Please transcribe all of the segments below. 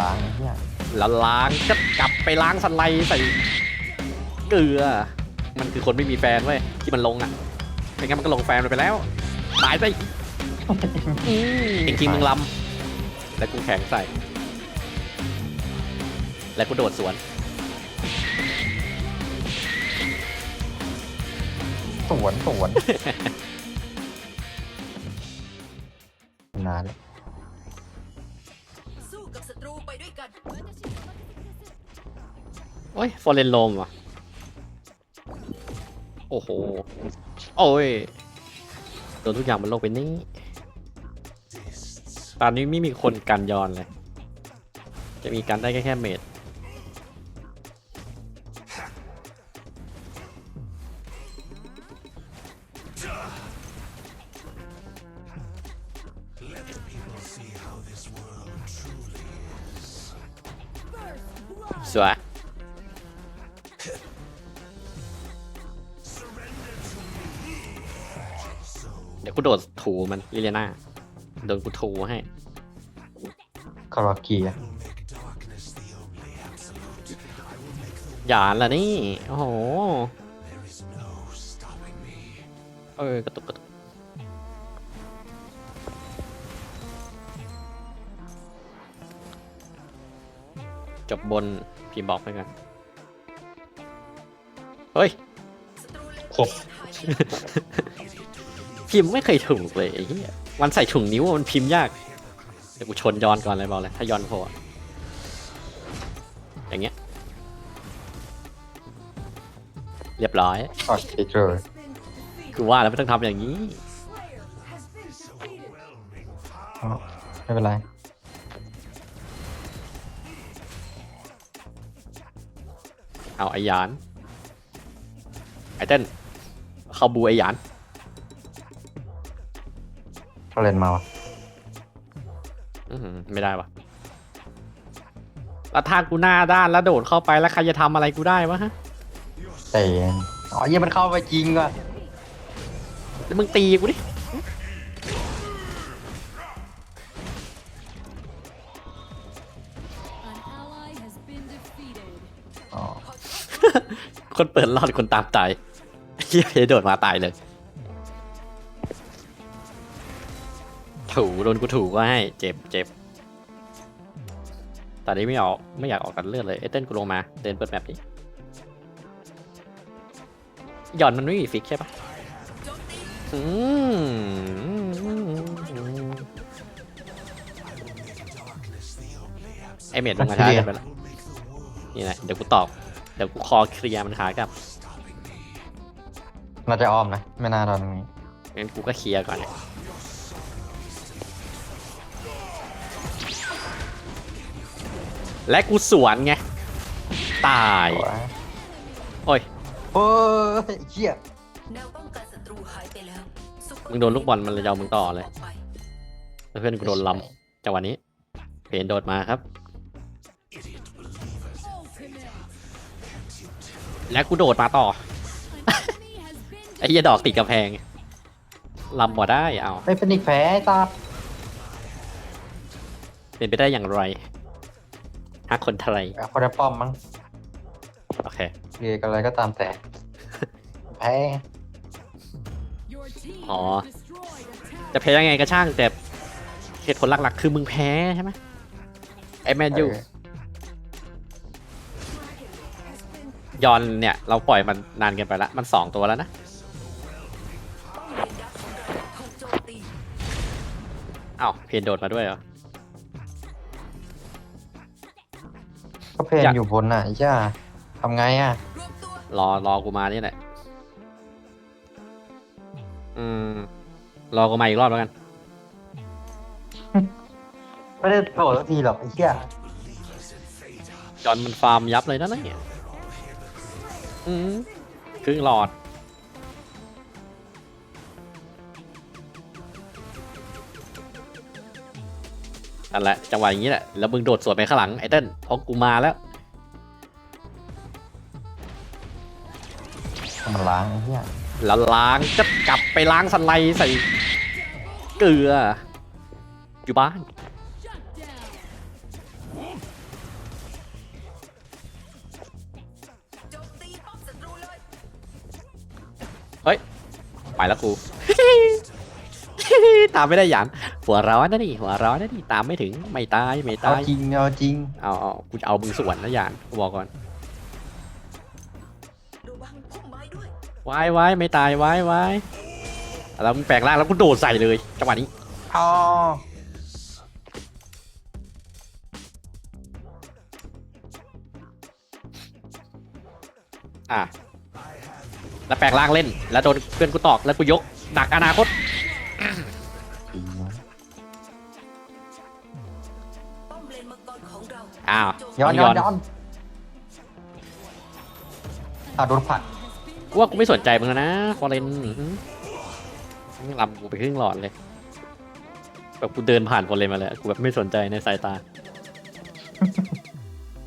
ล้างไอ้เหี้ยแล้วล้างก็กลับไปล้างสไลด์ใส่เกลือ มันคือคนไม่มีแฟนเว้ยที่มันลงอะไม่งั้นมันก็ลงแฟนมันไปแล้วตายไปจริงๆมึงลำแล้วกูแข็งใส่ แล้วกูโดดสวนสวนสวนน โอ้ยฟอร์เรนโลมว่ะ โอ้โห โอ้ย โดนทุกอย่างมันลงไปนี่ตอนนี้ไม่มีคนกันยอนเลย จะมีกันได้แค่แค่เมดสวย กูโดดถูมันลิเลียนาโดนกูถูให้คารากีอะหยานละนี่ โอ้โห เออกระตุกกระตุกจบบนพี่บอกไปกันเฮ้ยศัตรูเล็งครบ พิมพ์ไม่เคยถูกเลยไอ้เหี้ยวันใส่ถุงนิ้วมันพิมพ์ยาก เดี๋ยวกูชนย้อนก่อนเลยบอกเลยถ้าย้อนโผล่อะอย่างเงี้ย เรียบร้อยออดติดเลยคือว่าแล้วไม่ต้องทำอย่างนี้ อ๋อไม่เป็นไร เอาไอ้หยานไอ้เต้นเข้าบูไอ้หยาน เขาเล่นมาวะอื้อหือไม่ได้วะแล้วถ้ากูหน้าด้านแล้วโดดเข้าไปแล้วใครจะทำอะไรกูได้วะฮะแต่อ๋อเหี้ยมันเข้าไปจริงว่ะแล้วมึงตีกูดิ An ally has been defeated. อ๋อคนเปิดรอดคนตามตายเฮียเพโดดมาตายเลย ถูโดนกูถูก็ให้เจ็บเจ็บแต่นี้ไม่ออกไม่อยากออกกันเลือดเลยไอ้เต้นกูลงมาเดินเปิดแมปนี้หย่อนมันไม่มีฟิกใช่ปะอืมไอเมดลงมาช้ากันไปแล้วนี่แหละเดี๋ยวกูตอบเดี๋ยวกูคอเคลียร์มันขากับน่าจะอ้อมนะ ไม่น่าตอนนี้งั้นกูก็เคลียร์ก่อนเนี่ย และกูสวนไง ตายสวยโอ้ย โอ้ยเหี้ยแนวป้องกันศัตรูหายไปแล้วซุปเปอร์มึงโดนลูกบอลมันเลยยาวมึงต่อเลยกไปแล้วเพื่อนกูโดนลำจังหวะนี้ เพนโดดมาครับ และกูโดดมาต่อ An enemy has been ไอ้เหี้ยดอกติดกระแพงลำบ่ได้เอา ไม่เป็นอีกแผลไอ้ตาเป็นไปได้อย่างไร ฮักคนไทยเอาคนละป้อมมั้งโอเคเรียกอะไรก็ตามแต่แพ้ your team Aw. has destroyed a tower. จะแพ้ยังไงก็ช่างแต่เหตุผลหลักๆ คือมึงแพ้ใช่ไหมไอแมนยูเออยอนเนี่ย เราปล่อยมันนานเกินไปละ มันสองตัวแล้วนะป้อมเลนดักของเราถูกโจมตีอ้าวเพนโดดมาด้วยเหรอ ก็เพลนอยาก อยู่บนน่ะไอ้ย่าทำไงอะรวมตัวรอรอกูมานี่แหละ อืม รอกูมาอีกรอบแล้วกัน ไม่ได้โผล่สักทีหรอกไอ้เหี้ยจอนมันฟาร์มยับเลยนะเนี่ยอืมครึ่งหลอด นั่นแหละจังหวะอย่างนี้แหละแล้วมึงโดดสวนไปข้างหลังไอเติ้ลเพราะกูมาแล้วมันล้างเนี่ยแล้วล้างจะกลับไปล้างสไลด์ใส่เกลืออยู่บ้านเฮ้ย ไปแล้วกู ตามไม่ได้ยัม หัวร้อนนะนี่หัวร้อนนะนี่ตามไม่ถึงไม่ตายไม่เอาตายจริงเอาจริงเอาเอากูจะเอามึงสวนนะหยานกูบอกก่อนระวังพุ่มไม้ด้วย วายวายไม่ตายวายวายแล้วมึงแปลงร่างแล้วกูโดดใส่เลยจังหวะนี้อ๋ออะแล้วแปลงร่างเล่น แล้วโดนเพื่อนกูตอกแล้วกูยกดักอนาคต องเราอ้าวย้อนย้ย้ออนนย้อนอะโดนผลักกูว่ากูไม่สนใจมึงแล้วนะฟอร์เรนอื้อหือมึงลำกูไปครึ่งหลอดเลยแบบกูเดินผ่านฟอร์เรนมาเลยกูแบบไม่สนใจในสายตา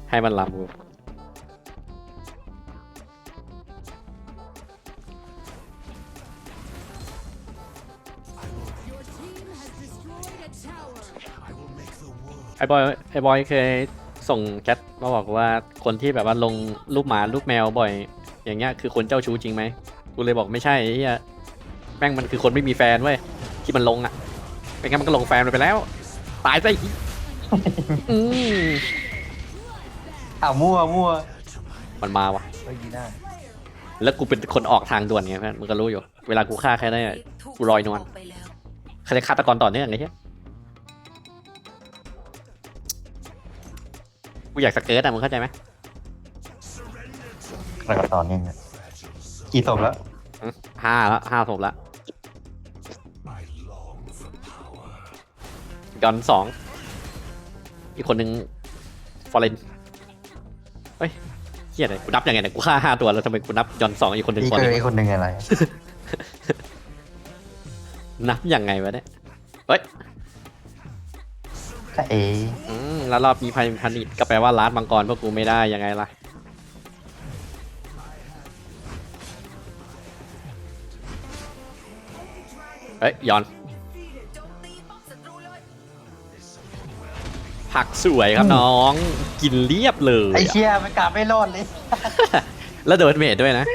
ให้มันลำกู Your team has destroyed a tower. ไอ้บอยไอ้บอยเคย ส่งแชทมาบอกว่าคนที่แบบว่าลงรูปหมารูปแมวบ่อย อย่างเงี้ยคือคนเจ้าชู้จริงไหมกูเลยบอกไม่ใช่ไอ้เหี้ยแม่งมันคือคนไม่มีแฟนเว้ยที่มันลงอะเป็นงั้นมันก็ลงแฟนมันไปแล้ว ตายซะอีกอืมอ้าวมั่วมั่วมันมาวะเฮ้ยดีหน้าแล้วกูเป็นคนออกทางด่วนไงเพื่อนมึงก็รู้อยู่ เวลากูฆ่าใครได้อะถูกกูลอยนวลกไปแล้วใครจะฆาตกรต่อเนื่องไงเหี้ย อยากสเกิร์ตอะมึงเข้าใจไหมแล้วก็ตอนนี้เนี่ยกี่ศพแล้วห้าแล้วห้าศพละยอนสองอีกคนหนึ่งฟอร์เรนเฮ้ยเฮียอะไรกูนับยังไงเนี่ยกูฆ่าห้าตัวแล้วทำไมกูนับยอนสองอีกคนหนึ่งนี่ฟอร์คืเรอนไอ้คนหนึ่งอะไร นับยังไงวะเนี่ยเฮ้ย ถ้าเออืมแล้วรอบนี้พันพันิดก็แปลว่าร้านมังกรพวกกูไม่ได้ยังไงล่ะเฮ้ยยอนโจมตีป้อมศัตรูเลยผักสวยครับน้อง กินเรียบเลยไอ้อะ เชี่ยไม่กลับไม่รอดเลยแล้วโดนเมดด้วยนะ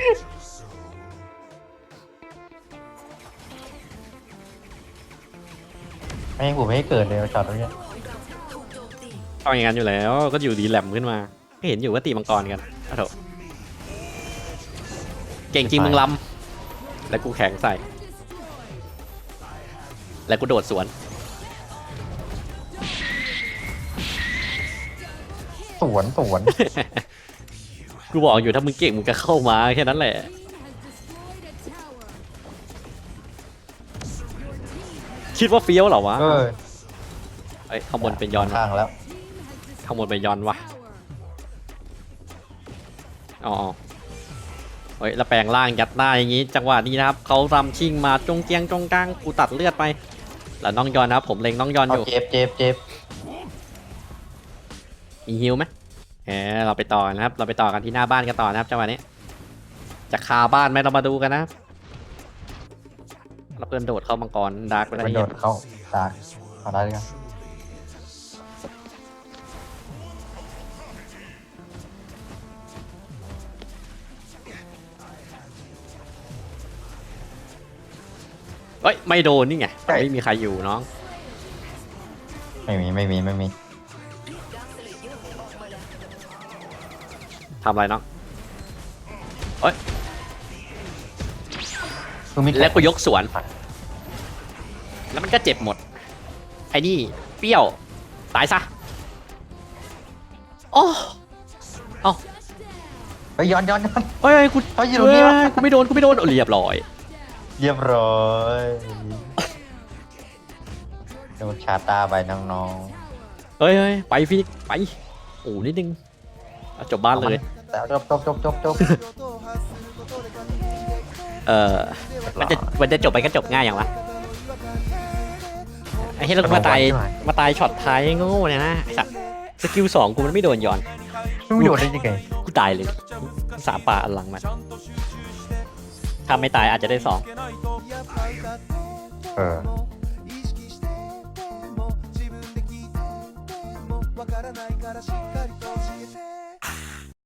ไม่ให้ผมไม่ให้เกิดเลยจอดตรงเนี้ย ตีเอาอย่างนั้นอยู่แล้วก็อยู่ดีแหลมขึ้นมาก็เห็นอยู่ว่าตีมังกรกันอะโถเก่งจริงมึงลำแล้วกูแข็งใส่ แล้วกูโดดสวน สวนสวน กูบอกอยู่ถ้ามึงเก่งมึงก็เข้ามาแค่นั้นแหละ Team has destroyed a tower. Your team has คิดว่าเฟี้ยวเหรอวะเออเอ้ยข้างบนเป็นยอนข้างแล้ว team has ข้างบนเป็นยอนวะ tower. อ๋อเฮ้ยแล้วแปลงร่างยัดหน้าอย่างงี้ จังหวะนี้นะครับเขาทำชิงมาจงเจียงจงกลางกูตัดเลือดไป แล้วน้องยอนนะครับผมเล็งน้องยอนอเอายู่เจ็บเจ็บเจ็บมีฮิวไหมเออเราไปต่อนะครับ เราไปต่อกันที่หน้าบ้านกันต่อนะครับจังหวะนี้ จะคาบ้านไหมเรามาดูกันนะครับเราเพื่อนโดดเข้ามังกรดาร์กไปได้มันโดเหี้ยดเข้าตากเอาได้เลยครับ เฮ้ยไม่โดนนี่ไงมันไม่มีใครอยู่น้อง ไม่มีไม่มีไม่มีดาร์คเลเยอร์ออกมาแล้วทำอะไรน้องคือมีแล้วก็ยกสวน แล้วมันก็เจ็บหมด ไอ้นี่เปรี้ยวตายซะโอ้ไปย้อนย้อนย้อนเฮ้ยกูเขาอยู่ตรงนี้วะเฮ้ยกูไม่โดนกูไม่โดนเรียบร้อย เรียบร้อยโดนชาตาไปน้องเฮ้ยเฮ้ยไปฟินิกซ์ไปโอ้นิดนึงเอาจบๆบ้านเลยแต่จบจบจบจบจบเออมันจะมันจะจบไปก็จบง่ายอย่างวะไอ้เฮ้ยแล้วกูมาตายมาตายช็อตท้ายโง่เนี่ยนะไอ้สัตว์สกิลสองกูมันไม่โดนย้อนไม่โดนได้ยังไงกูตายเลยสาป่าอันหลังมัน ถ้าไม่ตายอาจจะได้สองเออ